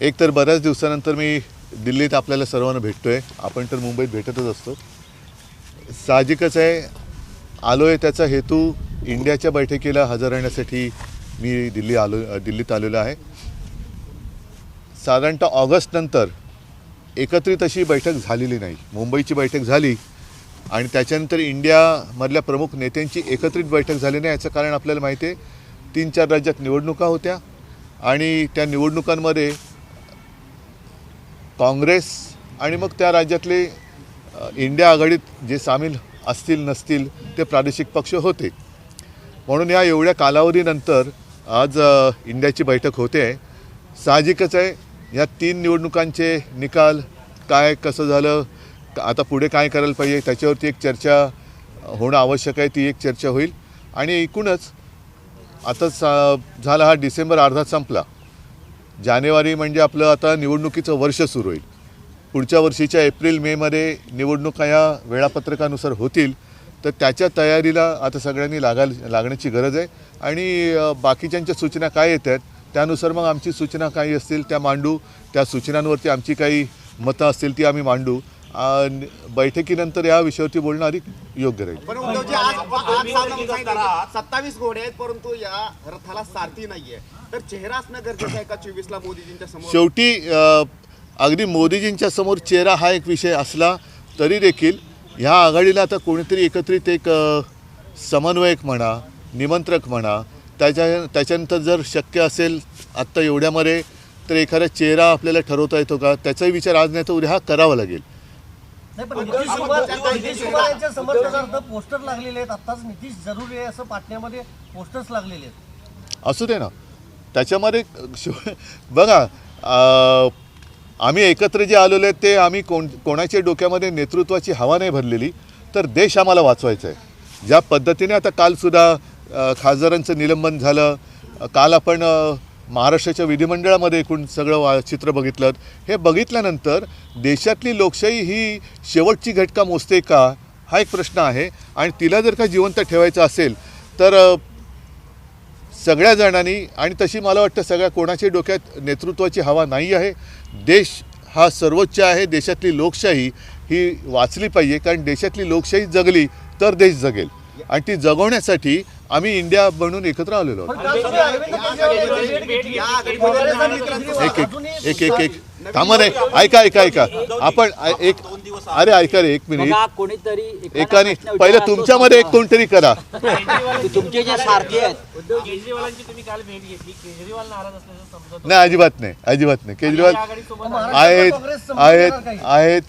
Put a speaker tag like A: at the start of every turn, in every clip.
A: एक तर बऱ्याच दिवसानंतर मी दिल्लीत आपल्याला सर्वांना भेटतो आहे आपण तर मुंबईत भेटतच असतो. साहजिकच आहे आलो आहे त्याचा हेतू इंडियाच्या बैठकीला हजर राहण्यासाठी मी दिल्ली आलो दिल्लीत आलेलो आहे. साधारणतः ऑगस्टनंतर एकत्रित अशी बैठक झालेली नाही. मुंबईची बैठक झाली आणि त्याच्यानंतर इंडियामधल्या प्रमुख नेत्यांची एकत्रित बैठक झाली नाही याचं कारण आपल्याला माहिती आहे. तीन चार राज्यात निवडणुका होत्या आणि त्या निवडणुकांमध्ये काँग्रेस आणि मग त्या राज्यातले इंडिया आघाडीत जे सामील असतील नसतील ते प्रादेशिक पक्ष होते. म्हणून या एवढ्या कालावधीनंतर आज इंडियाची बैठक होते. आहे साहजिकच आहे या तीन निवडणुकांचे निकाल काय कसं झालं आता पुढे काय करायला पाहिजे त्याच्यावरती एक चर्चा होणं आवश्यक आहे ती एक चर्चा होईल. आणि एकूणच आता सा झाला हा डिसेंबर अर्धा संपला. जानेवारी म्हणजे आपलं आता निवडणुकीचं वर्ष सुरू होईल. पुढच्या वर्षीच्या एप्रिल मेमध्ये निवडणुका या वेळापत्रकानुसार होतील. तर त्याच्या तयारीला आता सगळ्यांनी लागायला लागण्याची गरज आहे. आणि बाकीच्यांच्या सूचना काय येत आहेत त्यानुसार मग आमची सूचना काही असतील त्या मांडू. त्या सूचनांवरती आमची काही मतं असतील ती आम्ही मांडू. बैठकीनंतर या विषयावरती बोलणं अधिक योग्य राहील.
B: सत्तावीस घोडे आहेत परंतु या रथाला सारथी नाहीये. तर चेहरा असणं गरजेचं आहे का चोवीस ला मोदीजींच्या समोर?
A: शेवटी अगदी मोदीजींच्या समोर चेहरा हा एक विषय असला तरी देखील ह्या आघाडीला आता कोणीतरी एकत्रित एक समन्वयक म्हणा निमंत्रक म्हणा त्याच्या त्याच्यानंतर जर शक्य असेल आत्ता एवढ्यामध्ये तर एखादा चेहरा आपल्याला ठरवता येतो का? त्याचाही विचार आज नाही तर उद्या हा करावा लागेल.
C: नाही पण नितीश कुमार नितीश कुमार यांच्या समर्थनार्थ पोस्टर लागलेले आहेत. आत्ताच नितीश जरुरी आहे असं पाटण्यामध्ये पोस्टर्स लागलेले आहेत.
A: असू दे ना. त्याच्यामध्ये शिव- बघा अ, आम्ही एकत्र जे आलेलो आहेत ते आम्ही कोण कोणाच्या डोक्यामध्ये नेतृत्वाची हवा नाही भरलेली तर देश आम्हाला वाचवायचा आहे. ज्या पद्धतीने आता कालसुद्धा अ, खासदारांचं निलंबन झालं अ, काल आपण अ, महाराष्ट्राच्या विधिमंडळामध्ये एकूण सगळं वा चित्र बघितलं. हे बघितल्यानंतर देशातली लोकशाही ही शेवटची घटका मोजते का? हा एक प्रश्न आहे. आणि तिला जर का जिवंत ठेवायचं असेल तर सगळ्या जणांनी आणि तशी मला वाटतं सगळ्या कोणाच्या डोक्यात नेतृत्वाची हवा नाही आहे. देश हा सर्वोच्च आहे. देशातली लोकशाही ही वाचली पाहिजे. कारण देशातली लोकशाही जगली तर देश जगेल. आणि ती जगवण्यासाठी आम्ही इंडिया बनून एकत्र आलेलो एक एक एक एक एक. थांबा नाही. ऐका ऐका ऐका. आपण एक अरे ऐका रे एक मिनिट.
D: बघा कोणीतरी
A: एकाने पहिलं तुमच्यामध्ये एक कोणतरी करा.
D: तुमचे जे सारथी आहेत.
E: केजरीवालांची तुम्ही काल भेट घेतली. केजरीवाल नाराज असल्याचं समजत
A: नाही अजिबात नाही. अजिबात नाही. केजरीवाल आहेत आहेत. आहेत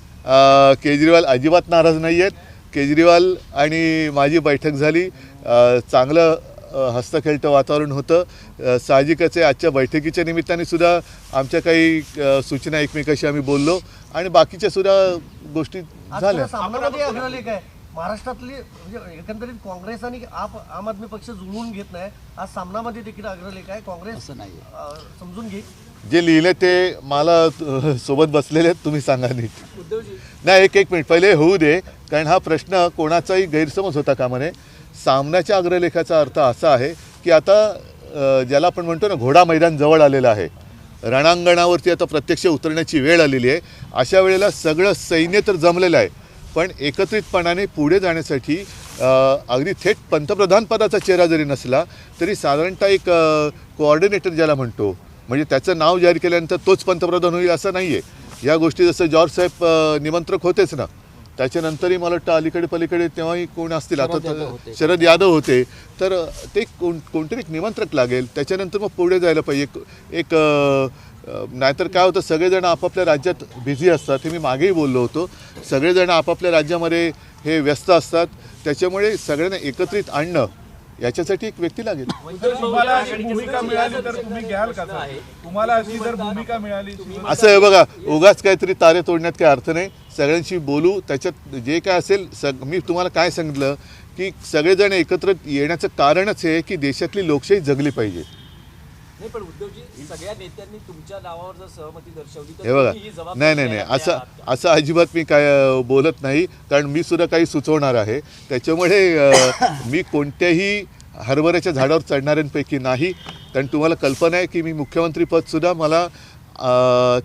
A: केजरीवाल अजिबात नाराज नाही आहेत केजरीवाल आणि माझी बैठक झाली. चांगलं हस्तखेळतं वातावरण होतं. साहजिकच आहे आजच्या बैठकीच्या निमित्ताने सुद्धा आमच्या काही सूचना एकमेकाशी आम्ही बोललो. आणि बाकीच्या सुद्धा गोष्टी झाल्या.
C: महाराष्ट्रातली म्हणजे एकंदरीत काँग्रेस आणि आप आम आदमी पक्ष जुळवून घेत नाही. आज सामनामध्ये देखील अग्रलेख आहे. काँग्रेस समजून घे.
A: जे लिहिले ते मला सोबत बसलेले आहेत तुम्ही सांगा नीट. नाही एक एक मिनिट. पहिले होऊ दे कारण हा प्रश्न कोणाचाही गैरसमज होता कामा नये सामन्याच्या अग्रलेखाचा अर्थ असा आहे की आता ज्याला आपण म्हणतो ना घोडा मैदान जवळ आलेलं आहे. रणांगणावरती आता प्रत्यक्ष उतरण्याची वेळ आलेली आहे. अशा वेळेला सगळं सैन्य तर जमलेलं आहे. पण एकत्रितपणाने पुढे जाण्यासाठी अगदी थेट पंतप्रधानपदाचा चेहरा जरी नसला तरी साधारणतः एक कोऑर्डिनेटर ज्याला म्हणतो म्हणजे त्याचं नाव जाहीर केल्यानंतर तोच पंतप्रधान होईल असं नाही आहे या गोष्टी जसं जॉर्ज साहेब निमंत्रक होतेच ना त्याच्यानंतरही मला वाटतं अलीकडे पलीकडे तेव्हाही कोण असतील? आता
D: शरद यादव होते.
A: तर ते कोण कोणतरी एक निमंत्रक लागेल. त्याच्यानंतर मग पुढे जायला पाहिजे. एक- नाहीतर काय होतं सगळेजण आपापल्या राज्यात बिझी असतात हे मी मागेही बोललो होतो. सगळेजण आपापल्या राज्यामध्ये हे व्यस्त असतात. त्याच्यामुळे सगळ्यांना एकत्रित आणणं याच्यासाठी एक व्यक्ती लागेल.
F: तुम्हाला अशी भूमिका मिळाली तर तुम्ही घ्याल का सर? तुम्हाला अशी जर भूमिका मिळाली शिवसेना-
A: असं आहे बघा उगाच काहीतरी तारे तोडण्यात काही अर्थ नाही. सगळ्यांशी बोलू त्याच्यात जे काय असेल सग मी तुम्हाला काय सांगितलं की सगळेजण एकत्र येण्याचं कारणच हे आहे की देशातली लोकशाही जगली पाहिजे.
G: नाही पण उद्धवजी सगळ्या नेत्यांनी तुमच्या नावावर जर सहमती दर्शवली तर
A: हे बघा. नाही नाही नाही. असं? असं अजिबात मी काय बोलत नाही कारण मी सुद्धा काही सुचवणार आहे. त्याच्यामुळे मी कोणत्याही हरभऱ्याच्या झाडावर चढणाऱ्यांपैकी नाही. कारण तुम्हाला कल्पना आहे की मी मुख्यमंत्रीपदसुद्धा मला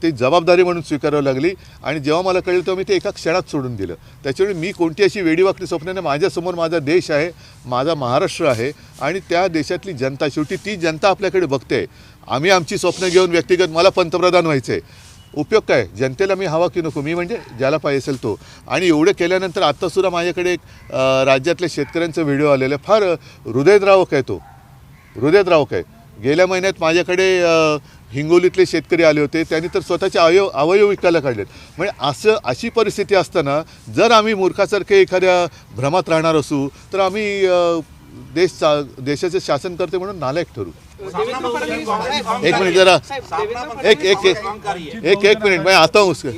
A: ती जबाबदारी म्हणून स्वीकारावी लागली. आणि जेव्हा मला कळलं तेव्हा मी ते एका क्षणात सोडून दिलं. त्याच्यामुळे मी कोणती अशी वेडीवाकडी स्वप्न नाही माझ्यासमोर माझा देश आहे माझा महाराष्ट्र आहे आणि त्या देशातली जनता शेवटी ती जनता आपल्याकडे बघते. आम्ही आमची स्वप्न घेऊन व्यक्तिगत मला पंतप्रधान व्हायचं. आहे उपयोग काय? जनतेला मी हवा की नको? मी म्हणजे ज्याला पाहिजे असेल तो. आणि एवढं केल्यानंतर आत्तासुद्धा माझ्याकडे एक राज्यातल्या शेतकऱ्यांचा व्हिडिओ आलेला आहे. फार हृदयद्रावक आहे तो. हृदयद्रावक आहे. गेल्या महिन्यात माझ्याकडे हिंगोलीतले शेतकरी आले होते त्यांनी तर स्वतःचे अवयव अवयव विकायला काढलेत. म्हणजे असं अशी परिस्थिती असताना जर आम्ही मूर्खासारखे एखाद्या भ्रमात राहणार असू तर आम्ही देश चा देशाचे शासन करते म्हणून नालायक ठरू. एक मिनिट जरा. एक एक एक एक मिनिट मैं आता हूँ उसके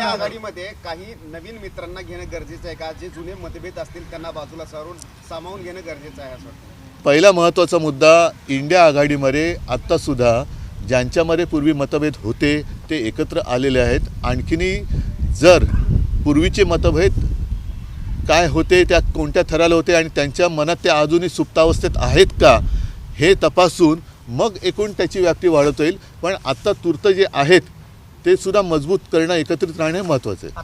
B: आघाडीमध्ये काही नवीन मित्रांना घेणं गरजेचं आहे का? जे जुने मतभेद असतील त्यांना बाजूला सारून सामावून घेणं गरजेचं आहे असं
A: पहिला महत्त्वाचा मुद्दा इंडिया आघाडीमध्ये आत्तासुद्धा ज्यांच्यामध्ये पूर्वी मतभेद होते ते एकत्र आलेले आहेत. आणखीनही जर पूर्वीचे मतभेद काय होते त्या कोणत्या थराला होते आणि त्यांच्या मनात ते अजूनही सुप्तावस्थेत आहेत का हे तपासून मग एकूण त्याची व्याप्ती वाढवता येईल. पण आत्ता तूर्त जे आहेत ते सुद्धा मजबूत करणं एकत्रित राहणे महत्त्वाचं आहे.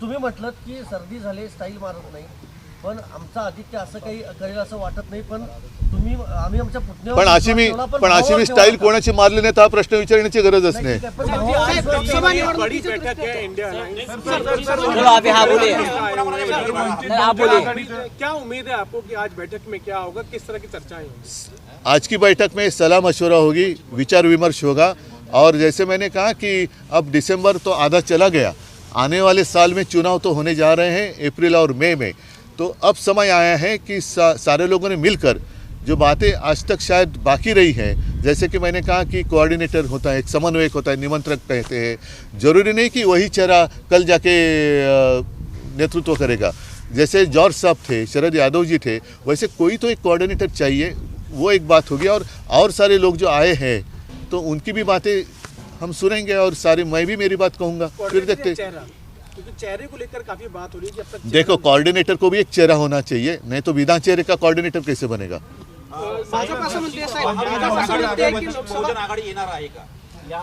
C: तुम्ही म्हटलं की सर्दी झाली स्टाईल मारत नाही. पण आमचा आदित्य असं काही करेल असं वाटत नाही पण तुम्ही आम्ही आमच्या पुतण्यावर
A: पण अशी मी
C: ठेवला,
A: पण अशी मी
C: भावावर
A: स्टाईल
C: ठेवला
A: कोणाची मारली नाही हा प्रश्न विचारण्याची गरजच
C: नाही, पण भावावर ठेवला.
E: है
D: चलो हाँ बोलिए आप बोलिए
E: क्या उम्मीद है आपको कि आज बैठक में क्या होगा किस तरह की चर्चाएँ होंगी
A: आज की बैठक में सलाह मशवरा होगी विचार विमर्श होगा और जैसे मैंने कहा कि अब दिसंबर तो आधा चला गया आने वाले साल में चुनाव तो होने जा रहे हैं अप्रैल और मई में तो अब समय आया है कि सा, सारे लोगों ने मिलकर जो बातें आज तक शायद बाकी रही हैं जैसे कि मैंने कहा कि कोऑर्डिनेटर होता है एक समन्वयक होता है निमंत्रक कहते हैं। ज़रूरी नहीं कि वही चेहरा कल जाके नेतृत्व करेगा। जैसे जॉर्ज साहब थे शरद यादव जी थे वैसे कोई तो एक कोऑर्डिनेटर चाहिए वो एक बात होगी। और और सारे लोग जो आए हैं तो उनकी भी बातें हम सुनेंगे और सारे मैं भी मेरी बात कहूँगा। फिर देखते
E: क्योंकि चेहरे को लेकर काफी बात हो रही है कि अब तक
A: देखो कोऑर्डिनेटर को भी एक चेहरा होना चाहिए नहीं तो बिना चेहरे का कोऑर्डिनेटर कैसे बनेगा?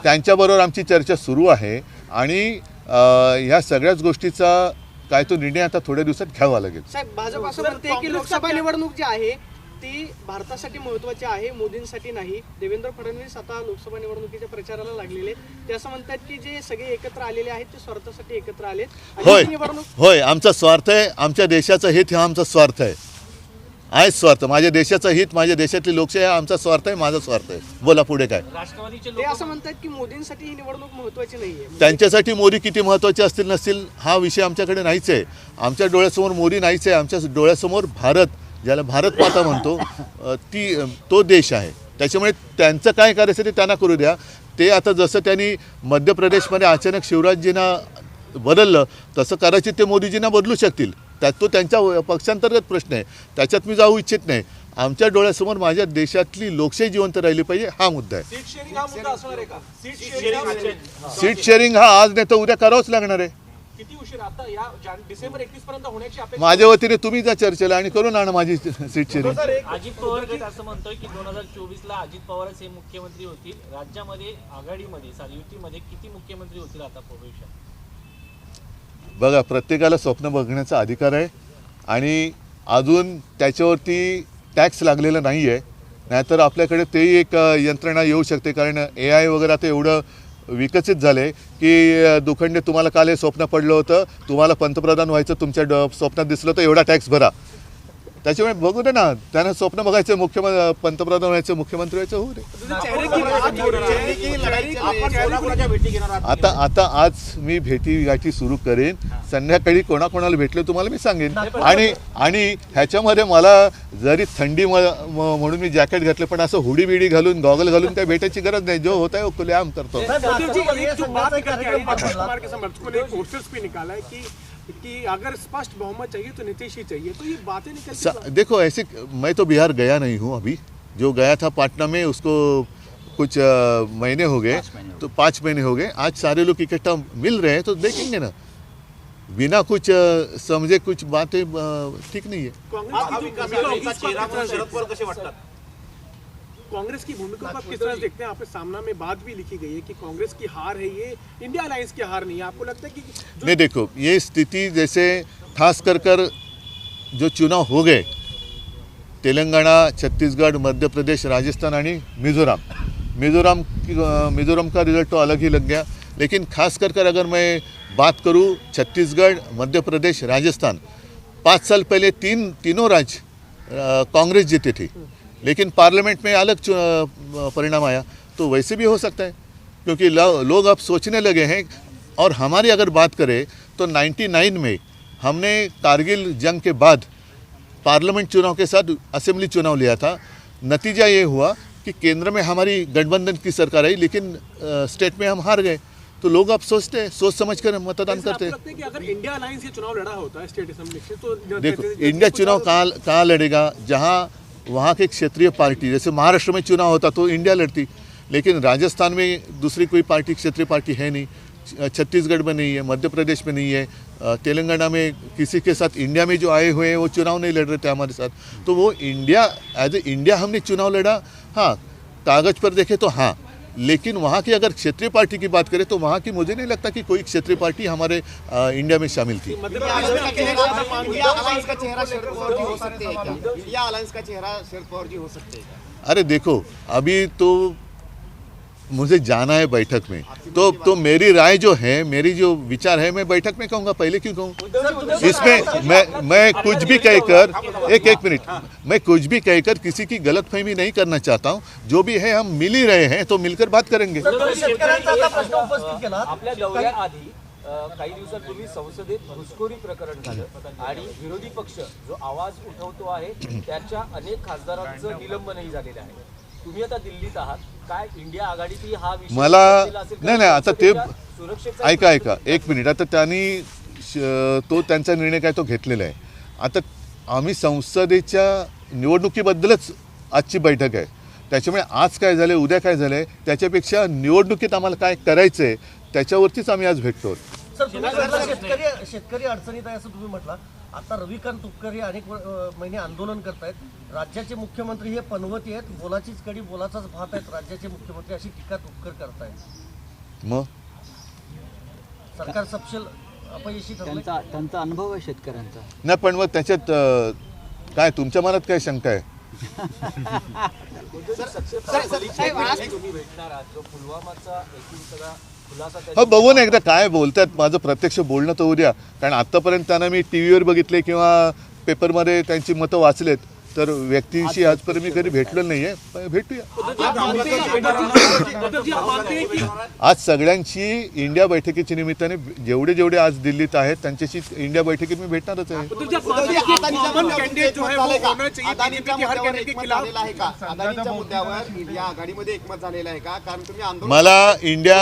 A: त्यांच्याबरोबर आमची चर्चा सुरू आहे आणि ह्या सगळ्याच गोष्टीचा काय तो निर्णय आता थोड्या दिवसात घ्यावा लागेल.
H: साहेब भाजप असं म्हणते की लोकसभा निवडणूक जी आहे ती भारतासाठी महत्वाची आहे मोदींसाठी नाही. देवेंद्र फडणवीस आता लोकसभा निवडणुकीच्या प्रचाराला लागलेले ते असं म्हणतात की जे सगळे एकत्र आलेले आहेत ते स्वार्थासाठी एकत्र आलेत. आणि
A: होय
H: ही निवडणूक
A: होय आमचा स्वार्थ आहे आमच्या देशाचं हित हा आमचा स्वार्थ आहे. आहे स्वार्थ. माझ्या देशाचं हित माझ्या देशातली लोकशाही हा आमचा स्वार्थ आहे माझा स्वार्थ आहे. बोला पुढे काय?
E: राष्ट्रवादीचे
H: ते असं म्हणतात की मोदींसाठी ही निवडणूक महत्वाची नाहीये.
A: त्यांच्यासाठी मोदी किती महत्त्वाचे असतील नसतील हा विषय आमच्याकडे नाहीच आहे. आमच्या डोळ्यासमोर मोदी नाहीच आहे. आमच्या डोळ्यासमोर भारत ज्याला भारत माता म्हणतो ती तो देश आहे. त्याच्यामुळे त्यांचं काय करायचं ते त्यांना करू द्या. ते आता जसं त्यांनी मध्य प्रदेशमध्ये अचानक शिवराजजींना बदललं तसं कदाचित ते मोदीजींना बदलू शकतील. त्यात तो त्यांच्या पक्षांतर्गत प्रश्न आहे. त्याच्यात मी जाऊ इच्छित नाही. आमच्या डोळ्यासमोर माझ्या देशातली लोकशाही जिवंत राहिली पाहिजे हा मुद्दा आहे.
G: सीट शेअरिंग हा
A: हा आज नाही तर उद्या करावंच लागणार आहे.
E: उशीर आता या जान- डिसेंबर एकवीस पर्यंत होण्याची अपेक्षा
A: माझ्या वतीने तुम्ही जा चर्चेला आणि करून आणा माझी सीट शेअरिंग
I: अजित पवार गट असं म्हणतोय की दोन हजार चोवीस ला अजित पवारच हे मुख्यमंत्री होतील. राज्यामध्ये आघाडीमध्ये युतीमध्ये किती मुख्यमंत्री होतील आता भविष्यात
A: बघा प्रत्येकाला स्वप्न बघण्याचा अधिकार आहे आणि अजून त्याच्यावरती टॅक्स लागलेला नाही आहे नाहीतर आपल्याकडे तेही एक यंत्रणा येऊ शकते. कारण ए आय वगैरे आता एवढं विकसित झाले की दुखंडे तुम्हाला काल हे स्वप्न पडलं होतं तुम्हाला पंतप्रधान व्हायचं तुमच्या ड स्वप्नात दिसलं होतं एवढा टॅक्स भरा. त्याच्यामुळे बघू दे ना त्यांना स्वप्न बघायचं मुख्यमंत्री पंतप्रधान व्हायचं मुख्यमंत्री व्हायचं होऊ दे
B: हो
A: आता आता आज मी भेटी गाठी सुरू करेन संध्याकाळी कोणाकोणाला भेटले तुम्हाला मी सांगेन आणि आणि ह्याच्यामध्ये मला जरी थंडी म- म्हणून मी जॅकेट घातलं पण असं हुडी बिडी घालून गॉगल घालून त्या भेटायची गरज नाही जो होता आहे खुले आम करतो
E: के अगर स्पष्ट बहुमत चाहिए तो नीतीश ही चाहिए। तो ये बातें निकल
A: देखो ऐसे मैं तो बिहार गया नहीं हूँ अभी। जो गया था पटना में उसको कुछ महीने हो गए। तो पाँच महीने हो गए। आज सारे लोग इकट्ठा मिल रहे हैं तो देखेंगे ना। बिना कुछ समझे कुछ बातें ठीक नहीं है।
E: कांग्रेस की भूमिका की आप किस तरह से देखते हैं? आपने सामना में बात भी लिखी गई है कि कांग्रेस की हार है ये इंडिया अलायंस की हार नहीं है। आपको लगता है कि
A: नहीं देखो ये स्थिति जैसे खास कर कर जो चुनाव हो गए तेलंगाना छत्तीसगढ़ मध्य प्रदेश राजस्थान आणि मिज़ोरम। मिज़ोरम की- मिज़ोरम का रिज़ल्ट तो अलग ही लग गया। लेकिन खास कर कर अगर मैं बात करूँ छत्तीसगढ़ मध्य प्रदेश राजस्थान पाँच साल पहले तीन तीनों राज्य कांग्रेस जीती थी। लेकिन पार्लियामेंट में अलग परिणाम आया। तो वैसे भी हो सकता है क्योंकि लोग अब सोचने लगे हैं और हमारी अगर बात करें तो 99 में हमने कारगिल जंग के बाद पार्लियामेंट चुनाव के साथ असेंबली चुनाव लिया था। नतीजा ये हुआ कि केंद्र में हमारी गठबंधन की सरकार आई लेकिन अ, स्टेट में हम हार गए। तो लोग अब सोचते हैं सोच समझ कर मतदान करते हैं।
E: कि अगर इंडिया अलायंस ये चुनाव लड़ा होता है स्टेट असेंबली तो
A: देखो इंडिया चुनाव कहाँ कहाँ लड़ेगा? जहाँ वहाँ के क्षेत्रीय पार्टी जैसे महाराष्ट्र में चुनाव होता तो इंडिया लड़ती लेकिन राजस्थान में दूसरी कोई पार्टी क्षेत्रीय पार्टी है नहीं। छत्तीसगढ़ में नहीं है मध्य प्रदेश में नहीं है तेलंगाना में किसी के साथ इंडिया में जो आए हुए हैं वो चुनाव नहीं लड़ रहे थे हमारे साथ। तो वो इंडिया एज ए इंडिया हमने चुनाव लड़ा। हाँ कागज पर देखे तो हाँ लेकिन वहाँ की अगर क्षेत्रीय पार्टी की बात करें तो वहाँ की मुझे नहीं लगता कि कोई क्षेत्रीय पार्टी हमारे अ, इंडिया में शामिल थी।
B: हो सकते हैं क्या? इंडिया अलायंस का चेहरा शरद पवार जी हो सकते हैं क्या?
A: अरे देखो अभी तो मुझे जाना है बैठक में। तो तो मेरी राय जो है मेरी जो विचार है मैं बैठक में कहूँगा पहले क्यों कहूँ? इसमें मैं मैं कुछ भी कहकर एक एक मिनट मैं कुछ भी कहकर किसी की गलतफहमी नहीं करना चाहता हूँ। जो भी है हम मिल ही रहे हैं तो मिलकर बात करेंगे।
G: काही दिवसांपूर्वी संसदेत घुसखोरी प्रकरण झालं. आणि विरोधी पक्ष जो आवाज़ उठवतो आहे त्याच्या अनेक खासदारांचं निलंबनही झालेलं आहे. तुम्ही आता दिल्लीत आहात. काय इंडिया आघाडीतही हा विषय
A: मला? नाही नाही आता ते
G: सुरक्षेचा
A: ऐका ऐका. एक मिनिट. आता त्यांनी श- तो त्यांचा निर्णय काय तो घेतलेला आहे. आता आम्ही संसदेच्या निवडणुकीबद्दलच आजची बैठक आहे. त्याच्यामुळे आज काय झालं उद्या काय झालं आहे त्याच्यापेक्षा निवडणुकीत आम्हाला काय करायचं आहे त्याच्यावरतीच आम्ही आज भेटतो.
C: सर तुम्ही म्हटलं शेतकरी शेतकरी अडचणीत आहे असं तुम्ही म्हटलं आता रविकांत तुपकर हे अनेक महिने आंदोलन करतायत राज्याचे मुख्यमंत्री हे पनवती आहेत बोलाचीच कडी बोलाचाच भात आहेत राज्याचे मुख्यमंत्री अशी टीका तुपकर करतायत
A: मग
C: सरकार सपशेल अपयशी ठरले
D: त्यांचा त्यांचा अनुभव आहे शेतकऱ्यांचा
A: नाही पण मग त्याच्यात काय तुमच्या मनात काय शंका आहे
G: तुम्ही भेटणार आहात जो पुलवामाचा एकूण सगळा खुलासा
A: हो बघू ना एकदा काय बोलतात. माझं प्रत्यक्ष बोलणं तर उद्या कारण आत्तापर्यंत त्यांना मी टी व्हीवर बघितले किंवा पेपरमध्ये त्यांची मतं वाचलेत. तर व्यक्तीशी आजपर्यंत मी कधी भेटलो नाही आहे भेटूया. आज सगळ्यांची इंडिया बैठकीच्या निमित्ताने जेवढे जेवढे आज दिल्लीत आहेत त्यांच्याशी इंडिया बैठकीत मी भेटणारच आहे. मला इंडिया.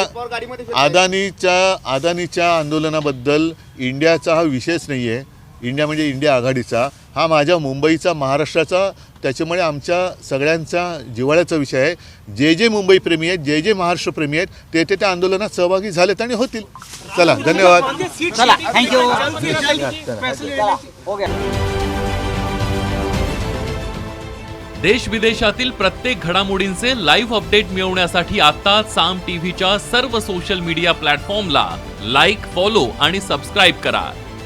A: अदानीच्या अदानीच्या आंदोलनाबद्दल इंडियाचा हा विषयच नाही आहे इंडिया म्हणजे इंडिया आघाडीचा हा माझ्या मुंबईचा महाराष्ट्राचा त्याच्यामुळे आमच्या सगळ्यांचा जिव्हाळ्याचा विषय आहे. जे जे मुंबई प्रेमी आहेत जे जे महाराष्ट्र प्रेमी आहेत ते ते त्या आंदोलनात सहभागी झालेत आणि होतील. चला धन्यवाद.
D: चला थँक्यू हो गया
J: देश विदेशातील प्रत्येक घडामोडींचे लाईव्ह अपडेट मिळवण्यासाठी आता साम टीव्हीच्या सर्व सोशल मीडिया प्लॅटफॉर्मला लाईक फॉलो आणि सबस्क्राईब करा.